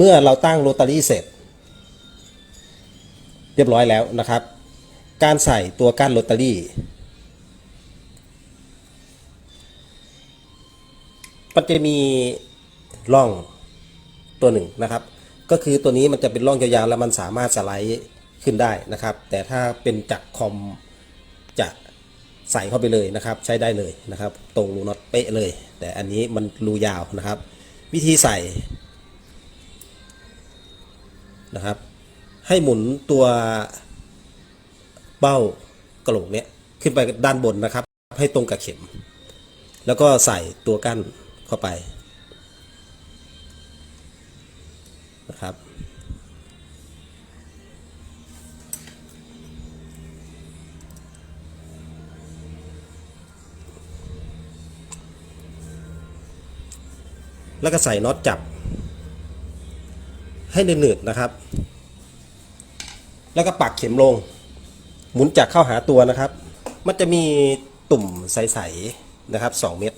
เมื่อเราตั้งโรตารี่เสร็จ เรียบร้อยแล้วนะครับ การใส่ตัวก้านโรตารี่มันจะมีร่องตัวหนึ่งนะครับ ก็คือตัวนี้มันจะเป็นร่องยาวๆแล้วมันสามารถสไลด์ขึ้นได้นะครับ แต่ถ้าเป็นจากคอมจะใส่เข้าไปเลยนะครับ ใช้ได้เลยนะครับ ตรงรูน็อตเป๊ะเลย แต่อันนี้มันรูยาวนะครับ วิธีใส่ นะครับ ให้หมุนตัวเบ้ากระโหลกเนี้ยขึ้นไปด้านบนนะครับ ให้ตรงกับเข็ม แล้วก็ใส่ตัวกั้นเข้าไปนะครับแล้วก็ใส่น็อตจับ ให้หนืดๆนะครับ แล้วก็ปักเข็มลง หมุนจากเข้าหาตัวนะครับ มันจะมีตุ่มใสๆนะครับ 2 เม็ด